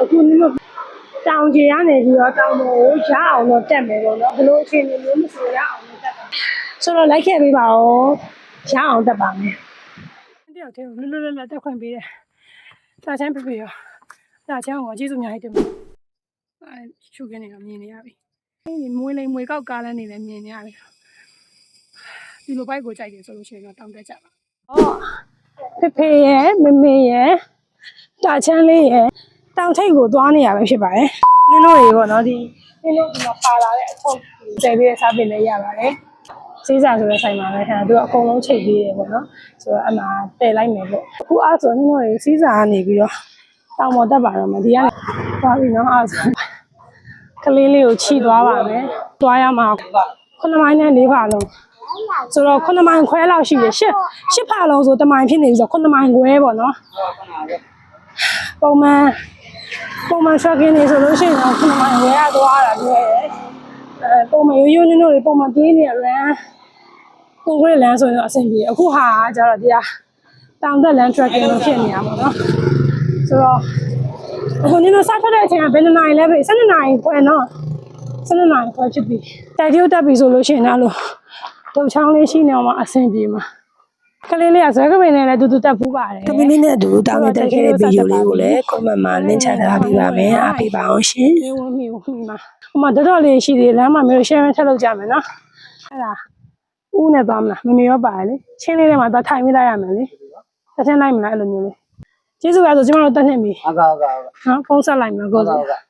အခုနင်တို့တောင်ကြီးကနေပြီးတော့တောင်ပေါ်ကိုရအောင်တော့တက်မယ်ပေါ့နော်ဘလို့အချိန်မျိုးမဆိုရအောင်တော့တက်ပါဆိုတော့လိုက်ခဲ့ပေးပါဦးရအောင်တက်ပါမယ်တယောက်တည်းလွတ်လွတ်လပ်လပ်တက်ခွင့်ပေးတယ်စာချမ်းပြပြရောစာချမ်းကိုကျေးဇူးအများကြီးတင်ပါတယ်အဲရှုခင်းနေတော့မြင်နေရပြီဒီမွေးလိမ်မွေကောက်ကားလန်းနေလည်းမြင်နေရပြီဒီလိုဘိုက်ကိုကြိုက်တယ်ဆိုလို့ရှိရင်တော့တောင်းတက်ကြပါဟောဖေဖေရဲ့မမေရဲ့တာချမ်းလေးရဲ့ တောင်ထိပ်ကိုသွားနေရပဲဖြစ်ပါတယ်နင်တို့ရေပေါ့နော်ဒီနင်တို့ဒီမှာပါလာတဲ့အထုပ်ကျယ်ပြီးတဲ့စားပင်လည်းရပါတယ်စေးစာဆိုတဲ့ဆိုင်မှာပဲခင်ဗျာသူကအကုန်လုံးချိန်ပြီးတယ်ပေါ့နော်ဆိုတော့အမှတည်လိုက်မယ်ပေါ့အခုအားဆိုနင်တို့ရေစေးစာကနေပြီးတော့တောင်ပေါ်တက်ပါတော့မယ်ဒီကနေသွားပြီနော်အားဆိုကလေးလေးကိုခြိသွားပါမယ်သွားရမှာခုနမိုင်းနဲ့လေးပါလုံးဆိုတော့ခုနမိုင်းခွဲလောက်ရှိတယ်ရှစ်ရှစ်ဖာလုံးဆိုတမိုင်းဖြစ်နေပြီဆိုတော့ခုနမိုင်းခွဲပေါ့နော်ပုံမှန် ပုံမှန် tracking နေဆိုလို့ရှိရင်တော့ခုနမိုင်းဝဲရသွားတာတွေ့ရတယ်အဲပုံမှန်ရိုးရိုးနင်းတို့တွေပုံမှန်ပြေးနေရ run ကိုယ်ကလမ်းဆိုရင်တော့အဆင်ပြေအခုဟာကကျတော့တရားတောင်တက်လမ်း tracking လို့ဖြစ်နေတာပေါ့နော်ဆိုတော့အခုနင်းတို့စထွက်တဲ့အချိန်ကဘယ်နှစ်နာရီလဲပဲ12နာရီခွဲနော်12နာရီခွဲဖြစ်ပြီတိုက်ကျိုးတက်ပြီဆိုလို့ရှိရင်တော့လို့တုတ်ချောင်းလေးရှိနေအောင်မှအဆင်ပြေမှာ ကလေးလေးကဇွဲကပင်နဲ့လည်းတူတူတက်ဖူးပါတယ်ကမင်းလေးနဲ့အတူတောင်းတက်ခဲ့တဲ့ဗီဒီယိုလေးကိုလည်း comment မှာ link ချထားပေးပါမယ်အားပေးပါအောင်ရှင်နေဝင်မိဝင်မိမှာဟိုမှာတော်တော်လေးရှိသေးတယ်လမ်းမှာမျိုး share ထည့်လုပ်ကြမယ်နော်အဲ့ဒါဦးနဲ့သွားမလားမမေရောပါတယ်လေချင်းလေးထဲမှာသွားထိုင်မိလိုက်ရမယ်လေတစ်ထင်းလိုက်မလားအဲ့လိုမျိုးလေကျေးဇူးပါဆိုကျမတို့တက်နေပြီဟုတ်ကဲ့ဟုတ်ကဲ့ဟုတ်ကဲ့နော်ဖုန်းဆက်လိုက်မယ်ကိုယ်ဟုဆိုတ်ကဲ့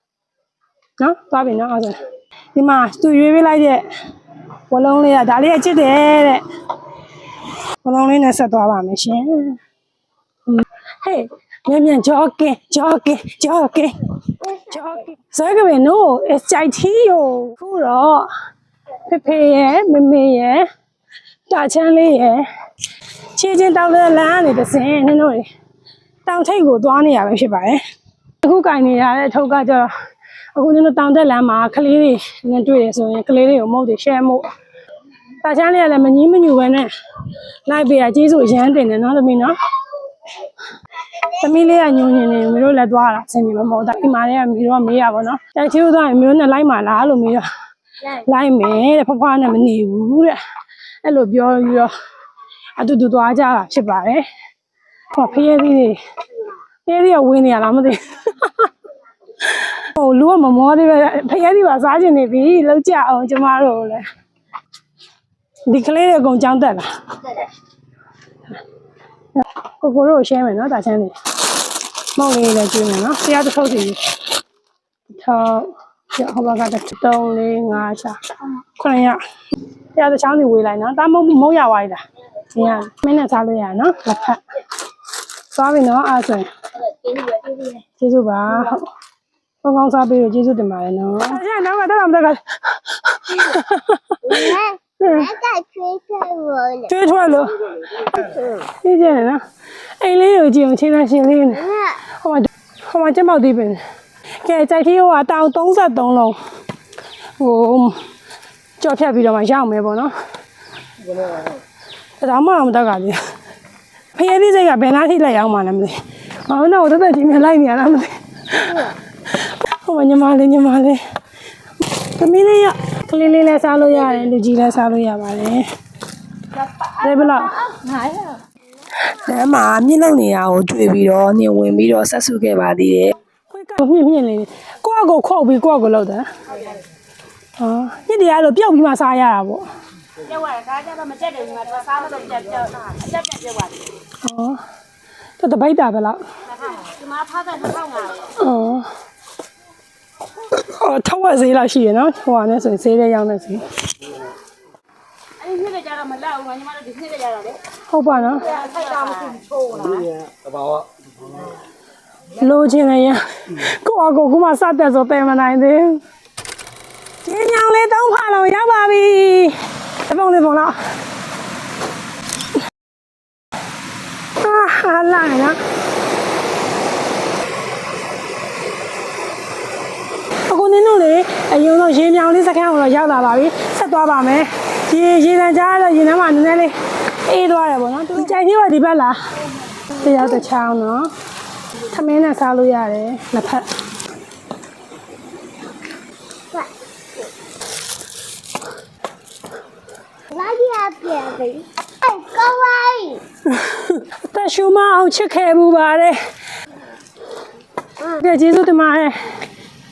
နော်သွားပြီနော်အဲ့ဒါဒီမှာသူရွေးပေးလိုက်တဲ့ဝလုံးလေးကဒါလေးကချစ်တယ်တဲ့ ဝလုံးလေးနဲ့ဆက်သွားပါမယ်ရှင်ဟေးမြန်မြန် jogging jogging jogging jogging ဇာတ်ကပဲ no it's ကြိုက်တီယိုခုတော့ဖေဖေရဲ့မမေရဲ့တာချမ်းလေးရဲ့ခြေချင်းတောင်းတဲ့လမ်းကနေတစ်စင်းနင်တို့တွေတောင်ထိပ်ကိုသွားနေရပဲဖြစ်ပါတယ်အခုကင်နေရတဲ့အထုပ်ကကျတော့အခုနင်တို့တောင်တက်လမ်းမှာကလေးတွေနဲ့တွေ့ရဆိုရင်ကလေးတွေကိုမဟုတ်တွေ share မို့ တာချမ်းလေးကလည်းမငင်းမညူပဲနဲ့လိုက်ပေးရကျေးဇူးအရမ်းတင်တယ်နော်သမီးနော်သမီးလေးကညုံညင်နေမျိုးတို့လည်းသွားတာအဆင်ပြေမှာမဟုတ်တာအိမ်မာလေးကမျိုးတော့မေးရပါတော့။တိုင်ချီတို့သွားရင်မျိုးနဲ့လိုက်မှာလားလို့မေးတော့လိုက်မယ်တဲ့ဖဖွားနဲ့မနေဘူးတဲ့။အဲ့လိုပြောပြီးတော့အတူတူသွားကြတာဖြစ်ပါတယ်။ဟောဖရဲသီးတွေဖရဲသီးကဝင်းနေရလားမသိဘူး။ဟိုလူကမမောသေးပဲဖရဲသီးပါစားချင်နေပြီလောက်ကြအောင်ကျမတို့လည်း ဒီကလေးတွေအကုန်ကြောင်းတက်လာ။ကိုကိုတို့ကို share မယ်နော်တာချမ်းလေး။မောက်လေးလည်းကျွေးမယ်နော်။ဆရာတစ်ထုပ်စီထောက်ရဟောဘကတစ်3 4 5 6 9ရဆရာတစ်ချောင်းစီဝေးလိုက်နော်။တာမုံမုံရသွားပြီလား။ဒီကမင်းနဲ့စားလို့ရနော်။လက်ဖက်။သွားပြီနော်အားဆိုရင်ကျေးဇူးပါဟုတ်ကောင်းကောင်းစားပေးလို့ကျေးဇူးတင်ပါတယ်နော်။ဆရာနောက်မှတက်တော့မတက်က တက်ချွေးချွေးလို့ကျွေးထွက်လို့သိကြရနော်အိမ်လေးကိုကြည့်အောင်ချိန်လိုက်ရှင်လေးနဲ့ဟိုမှာဟိုမှာကျမောက်သေးပင်ကဲကြိုက်သေးဟိုအတောင်33လုံးဟိုကြော်ဖြတ်ပြီးတော့မှရောက်မယ်ပေါ့နော်ဒါမှမတော့ကလေဖရဲသေးစိတ်ကဘယ်နှထိလက်ရောက်မှလည်းမသိဘာလို့တော့တက်တက်ချင်းနဲ့လိုက်နေရလားမသိဟိုမှာညီမလေးညီမလေးသမီးလေးရ ကလေးလေးလည်းစားလို့ရတယ်လူကြီးလည်းစားလို့ရပါတယ်ဒါဘယ်လောက်လမ်းမှာမြင့်လောက်နေရကိုတွေ့ပြီးတော့နေဝင်ပြီးတော့ဆက်စုခဲ့ပါသေးတယ်ခွေးကမြင့်မြင့်လေးကိုယ့်အကိုခုတ်ပြီးကိုယ့်အကိုလောက်တယ်ဟောညစ်တရားလို့ပျောက်ပြီးမှစားရတာပေါ့ပြက်သွားတယ်ဒါကြတော့မကြက်တယ်ဒီမှာတော့စားမလို့ပြက်ပြက်အကြက်ပြက်ပြက်သွားတယ်ဟောတော့တပိတ်တာပဲလားဒီမှာဖားတဲ့2500ပဲ ဟောအော်ထောက်ဝက်ဈေးလောက်ရှိရနော်ဟိုဟာနဲ့ဆိုရင်ဈေးလေးရောက်နေစီအဲ့ဒီနှစ်ကြတော့မလောက်ဘူးညီမတို့ဒီနှစ်ကြတော့လေဟုတ်ပါနော်ထိုက်တာမရှိချိုးလာတဘာဝလိုချင်တယ်ရကိုယ့်အကိုကမှစတဲ့ဆိုတယ်မနိုင်သေးဘူးကျင်းညောင်လေးသုံးဖာလုံးရောက်ပါပြီတပုံလေးပုံလောက်အာဟာလာနော် အခု နင်းတို့လေအရင်ဆုံးရေမြောင်လေးစကန်ကိုတော့ရောက်လာပါပြီဆက်သွားပါမယ်ရေရေတန်ကြားတော့ရေထဲမှာနည်းနည်းလေးအေးသွားတယ်ပေါ့နော်ဒီကြိုင်ကြီးကဒီဘက်လားတယောက်တစ်ချောင်းနော်ထမင်းနဲ့စားလို့ရတယ်နှစ်ဖက်လာရပြန်ပြီအဲ့ကောင်းပါ့တရှူမအောင်ချစ်ခဲ့မှုပါတယ်ကဲကျေးဇူးတင်ပါတယ်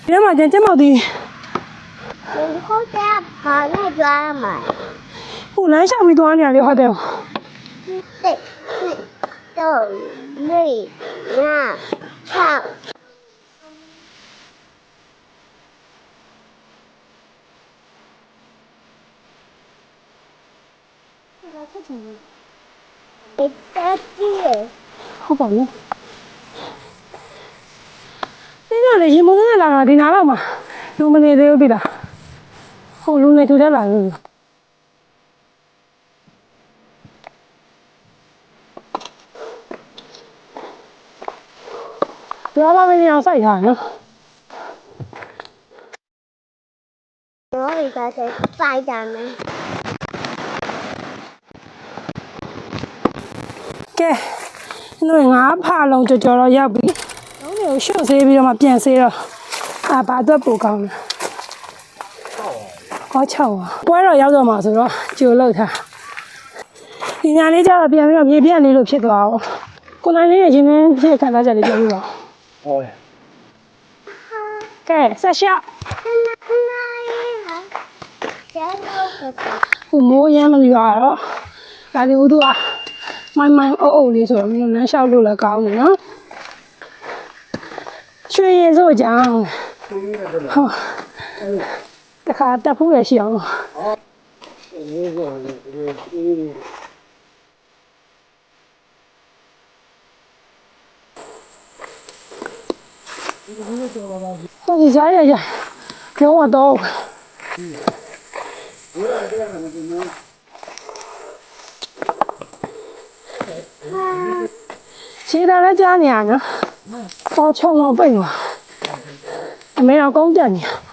ဒီထဲမှာကျန်ကျက်မောက်ဒီဟုတ်တယ်ဘာလို့ကြွားမှာဟိုလမ်းလျှောက်ပြီးသွားနေရလေဟုတ်တယ်တိတ်တော့နေနာချောက်ဒီတက်ကြီးဟုတ်ပါဘူး လေရင်မုန်းကလာတာဒီနားတော့မှာလူမနေသေးဘူးပြီလားဟိုလူနေသူတက်လာဘူးဘာမှမနေအောင်စိုက်ထားနော်တော့ဒီကစားစိုက်ကြမယ်ကဲနှွေငါးဖာလုံးကြော်ကြော်တော့ရောက်ပြီ ကိုရှုပ်ဆေးပြီးတော့မှပြန်ဆေးတော့အာဘာအတွက်ပိုကောင်းလဲဟောချောက်ပါပွဲတော့ရောက်တော့မှာဆိုတော့ကြိုလောက်ထားဒီညာလေးကျတော့ပြန်ပြီးတော့မြေပြန့်လေးလို့ဖြစ်သွားအောင်ကိုနိုင်လေးရဲ့ရင်င်းဖြစ်ခံစားချက်လေးပြောပြပါဦးဟောရကဲဆက်ရှောက်ဟိုမိုးရမ်းလို့ရတော့ဒါဒီဦးသူကမိုင်းမိုင်းအုပ်အုပ်လေးဆိုတော့မင်းတို့လမ်းလျှောက်လို့လည်းကောင်းတယ်နော် ရွှေရည်စို့ကြောင်ဟုတ်တခါတက်ဖို့ရရှိအောင်ဟုတ်ပြီကြားရရကျောင်းတော့ခြေတော်လည်းကြားနေ ရနော်။ပေါ်ချုံတော့ပိတ်သွား။အမေတော့ကုန်းတက်နေရ။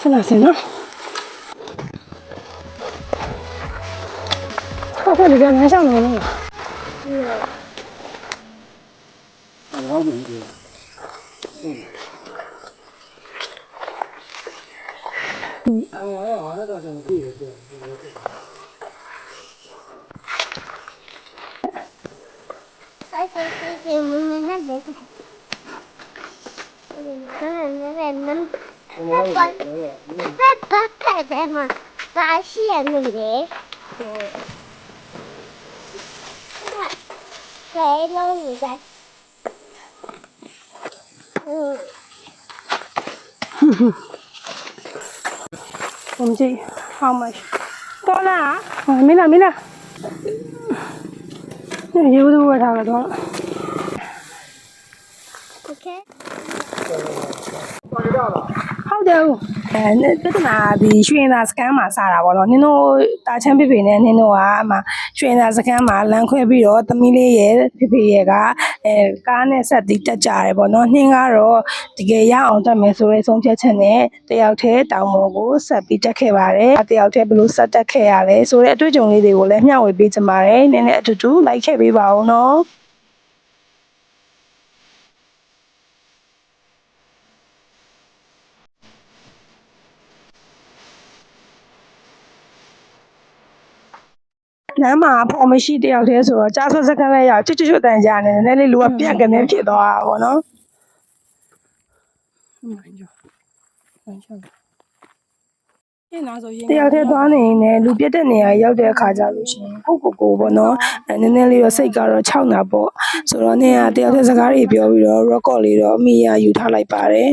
ဆလာစ 把太太嘛发现了嘞。谁弄你的？嗯。 我们这 how much 多啦？啊，没了没了。 那油都我差不多了。OK。 ဟုတ်တယ်ဟုတ်အဲပြဿနာဒီရွှေသာစကန်မှာစတာပေါ့နော်နင်တို့တာချမ်းဖေဖေနဲ့နင်တို့ကအမှရွှေသာစကန်မှာလမ်းခွဲပြီးတော့သမီးလေးရဲ့ဖေဖေရဲ့ကအဲကားနဲ့ဆက်ပြီးတက်ကြတယ်ပေါ့နော်နှင်းကတော့တကယ်ရအောင်တက်မယ်ဆိုတဲ့ဆုံးဖြတ်ချက်နဲ့တယောက်တည်းတောင်ပေါ်ကိုဆက်ပြီးတက်ခဲ့ပါတယ်တယောက်တည်းဘယ်လိုဆက်တက်ခဲ့ရလဲဆိုတဲ့အတွေ့အကြုံလေးတွေကိုလည်းမျှဝေပေးချင်ပါတယ်နည်းနည်းအတူတူလိုက်ခဲ့ပေးပါဦးနော် လမ်းမှာဖော်မရှိတယောက်တည်းဆိုတော့ကြားဆွတ်စကန်လေးရောက်ချွတ်ချွတ်ချွတ်တန်ကြနေတယ်နည်းနည်းလေးလူကပြက်ကနေဖြစ်သွားတာပေါ့နော်တယောက်တည်းသွားနေရင်လည်းလူပြက်တဲ့နေရာရောက်တဲ့အခါကျလို့ရှိရင်ကိုကိုကိုပေါ့နော်အဲနည်းနည်းလေးတော့စိတ်ကတော့ခြောက်တာပေါ့ဆိုတော့နေကတယောက်တည်းစကားတွေပြောပြီးတော့ record လေးတော့အမိရယူထားလိုက်ပါတယ်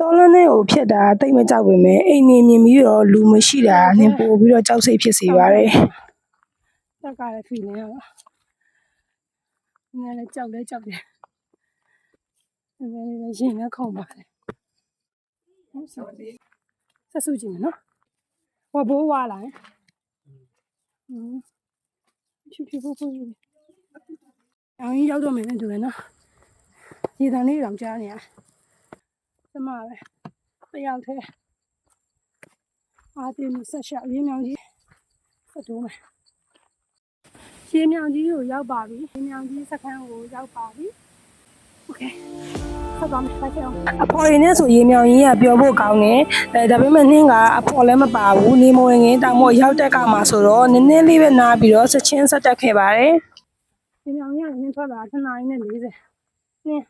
တော်လန်းနဲ့ကိုဖြစ်တာတိတ်မကြောက်ပင်မဲ့အိမ်နေမြင်ပြီးတော့လူမရှိတာနင်ပို့ပြီးတော့ကြောက်စိတ်ဖြစ်စေပါတယ် တက်ကလည်း feeling ရပါနည်းလည်းကြောက်လဲကြောက်တယ်နည်းလည်းရင်လည်းခုန်ပါတယ်ဟုတ်ဆိုဆက်စုကြည့်မယ်နော်ဝဘိုးဝါလာဟမ်ဖြူဖြူပူပူအောင်ရင်ရောက်တော့မယ်နဲ့တူတယ်နော်ရေတံလေးတောင်ကြားနေရစမပဲတယောက်တည်းအာတင်ဆက်ရှောက်ရင်းမြောင်ကြီးဆက်တိုးမယ် ရင်းမြောင်ကြီးကိုရောက်ပါပြီရင်းမြောင်ကြီးစခန်းကိုရောက်ပါပြီโอเคဆက်သွားမယ်ဆက်ကြအောင်အဖော်ရင်းနဲ့ဆိုရေမြောင်ကြီးကပြောဖို့ကောင်းတယ်အဲဒါပေမဲ့နှင်းကအဖော်လည်းမပါဘူးနေမဝင်ငင်းတောင်မို့ရောက်တက်ကမှာဆိုတော့နည်းနည်းလေးပဲနားပြီးတော့စချင်းဆက်တက်ခဲ့ပါတယ်ရေမြောင်ကြီးကနှင်းထွက်လာ7နာရီနဲ့40နှင်း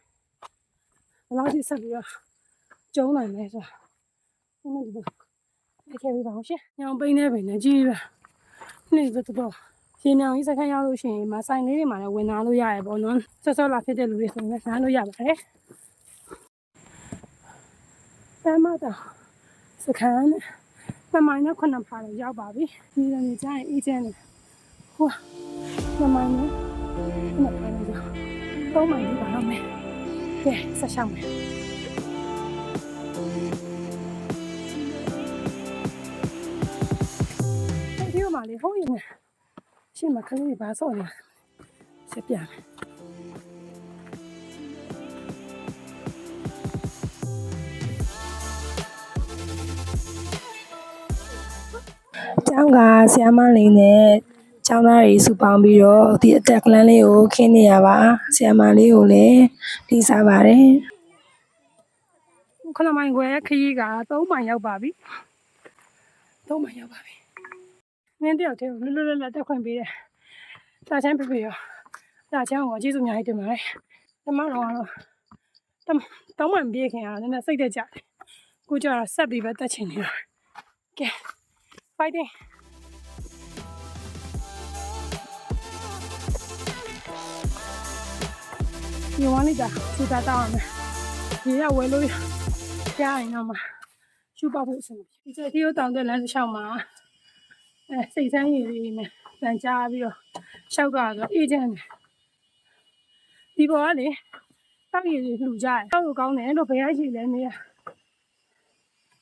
ဘယ်လောက်ထိဆက်ပြီးတော့ကျုံးနိုင်လဲဆိုတော့နည်းနည်းဒီလိုခဲ့ပြီးပါအောင်ရှင်ညောင်ပိန်းနေပဲနဲ့ကြီးပဲနှင်းတော့တော့ ရေမြောင်ကြီးစခန်းရောက်လို့ရှိရင်မဆိုင်လေးတွေမှာလည်းဝင်လာလို့ရတယ်ပေါ့နော်ဆော့ဆော့လာဖြစ်တဲ့လူတွေဆိုရင်လည်းနားလို့ရပါတယ်ဆမ်းမတာစခန်းနဲ့ပမိုင်းနဲ့ခုနှစ်ဖားတော့ရောက်ပါပြီဒီလိုနေကြရင်အေးချမ်းတယ်ဟိုပမိုင်းနဲ့ခုနှစ်ဖားတော့ရောက်သုံးမိုင်ဒီပါတော့မယ်ကဲဆက်ရှောင်းမယ်ဒီမှာလေဟိုးရင် ရှင်းမကလေးတွေပါဆော့နေဆက်ပြမယ်ကျောင်းကဆရာမလေးနဲ့ကျောင်းသားတွေစုပေါင်းပြီးတော့ဒီအတက်ကလန်းလေးကိုခင်းနေရပါဆရာမလေးကိုလည်းဒီစားပါတယ်ခဏမိုင်ခွဲခရီးက3မိုင်ရောက်ပါပြီ3မိုင်ရောက်ပါပြီ နင်းတယောက်တည်းလွတ်လွတ်လပ်လပ်တက်ခွင့်ပေးတယ်တာချမ်းပြပြရောတာချမ်းကိုကျေးဇူးအများကြီးတင်ပါတယ်ကျမတို့ကတော့တောင်းမှန်ပြေးခင်ရတာနည်းနည်းစိတ်သက်ကြတယ်ကိုကြတော့ဆက်ပြီးပဲတက်ချင်နေတာကဲ fighting ဒီဝမ်းလေးတာစူတာတောင်းရမယ်ဒီရဝဲလို့ကြားရင်တော့မှရှူပေါက်ဖို့အဆင်ပြေဒီစက်တီကိုတောင်းတဲ့လမ်းတစ်လျှောက်မှာ အဲစိတ်ဆန်းရည်လေးနဲ့တန်ကြားပြီးတော့ရှောက်ကတော့အေးချမ်းတယ်ဒီပေါ်ကလေတောက်ရည်တွေလှူကြတယ်တောက်လို့ကောင်းတယ်လို့ဘယ်ရရှိလဲနေရ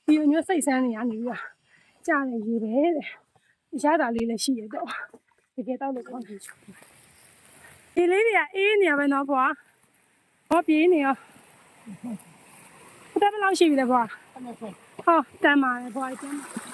ဒီလိုမျိုးစိတ်ဆန်းနေရနေပြီးတော့ကြားတယ်ရေပဲတဲ့ရတာလေးလည်းရှိရတော့တကယ်တောက်လို့ကောင်းတယ်ဒီလေးတွေကအေးနေရပဲနော်ဘွာဟောပြေးနေရောဘယ်တော့လောက်ရှိပြီလဲဘွာဟောတမ်းပါလေဘွာကျမ်းပါ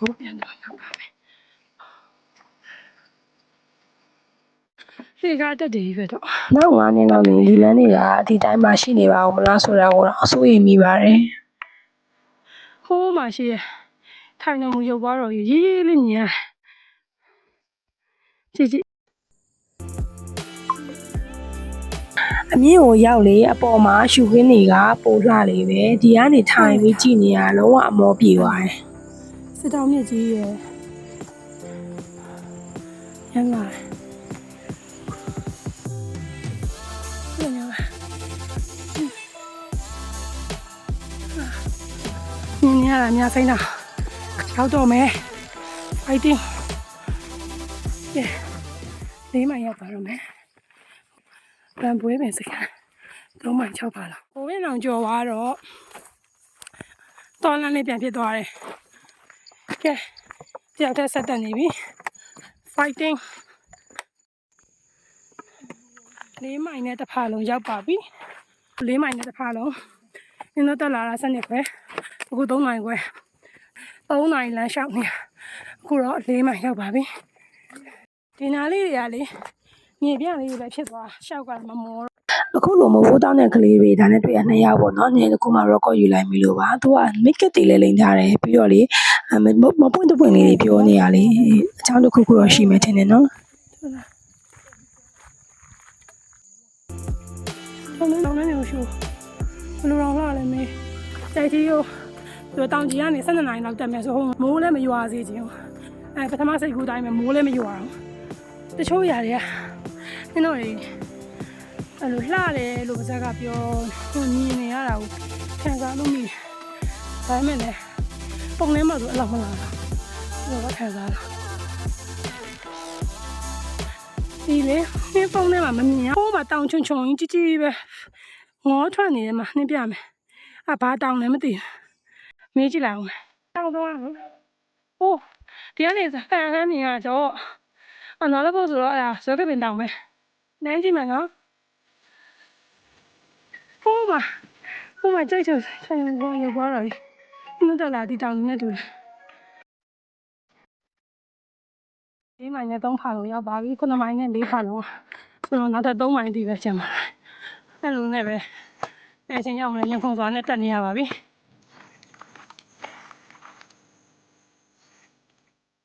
ဘိုးပြန်တော့ရောက်ပါမယ်ဒီကတက်တယ်ပဲတော့နောက်9နှစ်လောက်နေလီလန်းနေတာဒီတိုင်းမှာရှိနေပါဦးမလားဆိုတာကိုတော့အစိုးရိမ်မိပါတယ်ဟိုးမှာရှိရထိုင်နေမှုရုပ်သွားတော့ရေးရေးလေးမြင်ရကြည့်ကြည့်အမြင့်ကိုရောက်လေအပေါ်မှာရှူခင်းတွေကပိုလှလေပဲဒီကနေထိုင်ပြီးကြည့်နေရလုံးဝအမောပြေသွားတယ် စစ်တောင်းမြစ်ကြီးရယ်ရမ်းလာတယ်ညညညရတာအများစိမ့်တာရောက်တော့မယ် fighting ကဲလေးမိုင်ရောက်ပါတော့မယ်ဗန်ပွဲပင်စကန်3မိုင်6ပါလောက်ဘိုးဝင်အောင်ကြော်သွားတော့တော်လန်းလေးပြန်ဖြစ်သွားတယ် ကဲတယောက်တည်းဆက်တက်နေပြီ fighting လေးမိုင်နဲ့တစ်ဖာလုံးရောက်ပါပြီလေးမိုင်နဲ့တစ်ဖာလုံးနင်တို့တက်လာတာစနစ်ခွဲအခု3နိုင်ခွဲ3နိုင်လမ်းလျှောက်နေအခုတော့လေးမိုင်ရောက်ပါပြီဒီနာလေးတွေကလေမြေပြလေးတွေပဲဖြစ်သွားရှောက်ကမမောတော့အခုလိုမဟုတ်တောင်းတဲ့ကလေးတွေဒါနဲ့တွေ့ရနှစ်ယောက်ပေါ့နော်။နင်အခုမှ record ယူလိုက်ပြီလို့ပါ။ तू က make up တွေလည်းလိမ့်ထားတယ်ပြီးတော့လေ အမမပွင့်တပွင့်လေးတွေပြောနေရလေအချောင်းတစ်ခုခုတော့ရှိမယ်ထင်တယ်နော်။ဟုတ်လား။တောင်းနေနေရှိဘယ်လိုတော့လှလဲမေး။တိုက်ကြီးရောသူတောင်ကြီးကနေ12နိုင်လောက်တက်မယ်ဆိုဟိုမိုးလည်းမရွာစေချင်ဘူး။အဲပထမစိတ်ကူးတိုင်းမှာမိုးလည်းမရွာဘူး။တချို့ຢာတွေကနင်တို့တွေအဲ့လိုလှတယ်လို့ပါဇက်ကပြောဟိုမြင်နေရတာကိုခံစားလို့မိတယ်။ဒါပေမဲ့လည်း ပုံထဲမှာဆိုအဲ့လောက်မလာဘူး။ဘယ်တော့ခံစားလား။ဒီဒီလေနှင်းဖုန်းထဲမှာမမြင်ရဟိုးမှာတောင်ချုံချုံကြီးကြီးကြီးပဲငေါထွက်နေတယ်မှာနှင်းပြမယ်အဘာတောင်လဲမသိဘူးမေးကြည့်လိုက်အောင်တောင်သွားနော်ဟိုးဒီကနေစဖန်ဟမ်းမြင်ရတော့အနော်လည်းဖို့ဆိုတော့အဲ့ဒါဇွဲကပင်တောင်ပဲနန်းကြည့်မယ်နော်ဟိုးမှာဟိုးမှာကြိတ်ချွတ်ဆိုင်ရောရောက်သွားတော့ဒီ နှတော့လာဒီတောင်နဲ့တူတယ်၄မိုင်နဲ့3ဖာလုံးရောက်ပါပြီ9မိုင်နဲ့4ဖာလုံးဆိုတော့နောက်ထပ်3မိုင်တိပဲကျန်ပါအဲ့လိုနဲ့ပဲအဲ့ချင်းရောက်လည်းရန်ကုန်သွားနဲ့တက်နေရပါပြီ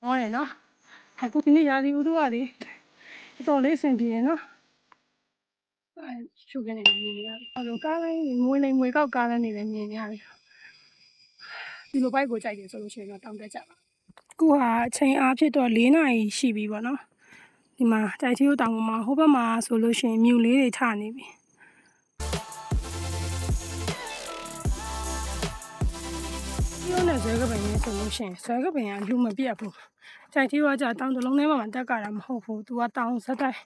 ဟောရနော်အခုဒီနေ့ရာသီဥတုကလေတော်တော်လေးအဆင်ပြေရနော်အဲ့ရှုပ်ကနေမြင်နေရတယ်အဲ့လိုကားလိုင်းမွေးလိမ်မွေကောက်ကားလိုင်းနေလည်းမြင်နေရတယ် ဒီလိုဘိုက်ကိုကြိုက်တယ်ဆိုလို့ရှိရင်တော့တောင်းတက်ကြပါခုဟာအချိန်အားဖြစ်တော့၄နာရီရှိပြီပေါ့နော်ဒီမှာတိုက်ချီကိုတောင်ပေါ်မှာဟိုဘက်မှာဆိုလို့ရှိရင်မြူလေးတွေထနေပြီဒီလိုနဲ့ဇွဲကပင်နဲ့ဆိုလို့ရှိရင်ဇွဲကပင်ကလူမပြတ်ဘူးတိုက်ချီကကြာတောင်တစ်လုံးထဲမှာတက်ကြတာမဟုတ်ဘူးသူကတောင်ဇက်တိုက်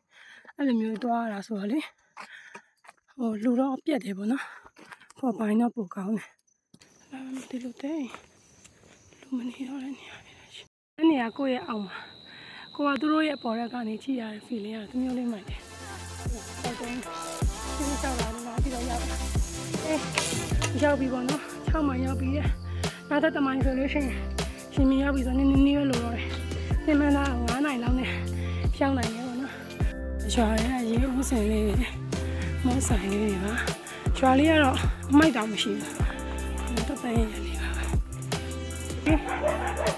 အဲ့လိုမျိုးတွားရတာဆိုတော့လေဟိုလူတော့ပြတ်တယ်ပေါ့နော်ပေါ်ပိုင်းတော့ပိုကောင်းတယ် အဲ့ဒီလိုတဲ့လူမနေတော့လည်းနေရပြီလားရှင်အဲ့နေရာကိုယ့်ရဲ့အောင်မှာကိုကသူတို့ရဲ့ပေါ်ရက်ကနေကြည့်ရတဲ့ feeling ကသူမျိုးလေးမှန်တယ်ဟုတ်တယ်ဒီလိုကြောက်လာတယ်လားဒီတော့ရောက်အေးရောက်ပြီပေါ့နော်6မိုင်ရောက်ပြီတဲ့နောက်တစ်တမိုင်ဆိုလို့ရှိရင်ရှင်မရောက်ပြီဆိုနည်းနည်းနည်းပဲလိုတော့တယ်သင်မလာ9နိုင်လောက်နဲ့ရှောင်းနိုင်တယ်ပေါ့နော်ရွာရဲ့ရေဦးစင်လေးတွေမောဆိုင်လေးတွေပါရွာလေးကတော့အမိုက်တောင်မရှိဘူး တော့တန်ရရလေးပါ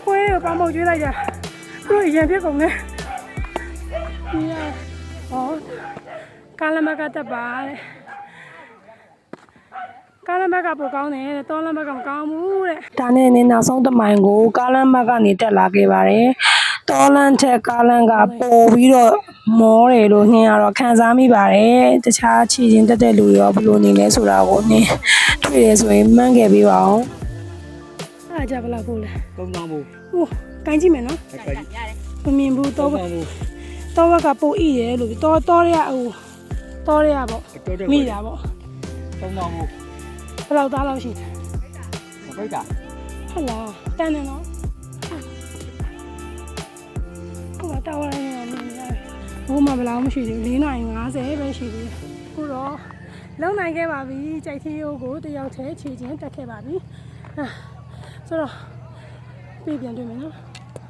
ကိုယ်ရောပမောက်ကျွေးလိုက်ကြသူတို့ရင်ပြစ်ကုန်နေဒီရဟောကာလမကတက်ပါတဲ့ကာလမကပိုကောင်းတယ်တဲ့တောလမကမကောင်းဘူးတဲ့ဒါနဲ့နင်းနောက်ဆုံးတမိုင်ကိုကာလမကနေတက်လာခဲ့ပါတယ်တောလန်ထက်ကာလန်ကပိုပြီးတော့မောတယ်လို့နှင်းရတော့ခံစားမိပါတယ်တခြားခြေချင်းတက်တဲ့လူတွေရောဘယ်လိုနေလဲဆိုတာကိုနှင်း တွေ့ရဆိုရင်မှန်းခဲ့ပေးပါအောင်အားကြဘလားပို့လဲကောင်းကောင်းဘူးဟိုကိုင်းကြည့်မယ်နော်အဲ့ကကြီးမမြင်ဘူးကောတော့င်းကောင်းဘူးတော့ဘက်ကပို့ဣတယ်လို့တော့တော့ရဲဟိုတော့ရဲပေါ့တော်တော်မိတာပေါ့ကောင်းကောင်းဘူးဘယ်လောက်သားလောက်ရှိလဲမပိတ်တာဟုတ်လားတန်းတယ်နော်ဟိုကတောင်းရနေတယ်မြင်ရတယ်ဘိုးမဘယ်လောက်မရှိသေးဘူး၄နိုင်50ပဲရှိသေးတယ်ခုတော့ လုံနိုင်ခဲ့ပါပြီကြိုက်သေးရိုးကိုတယောက်တည်းခြေချင်းတက်ခဲ့ပါပြီအာဆိုတော့ပြေးပြန်တွေ့မယ်နော်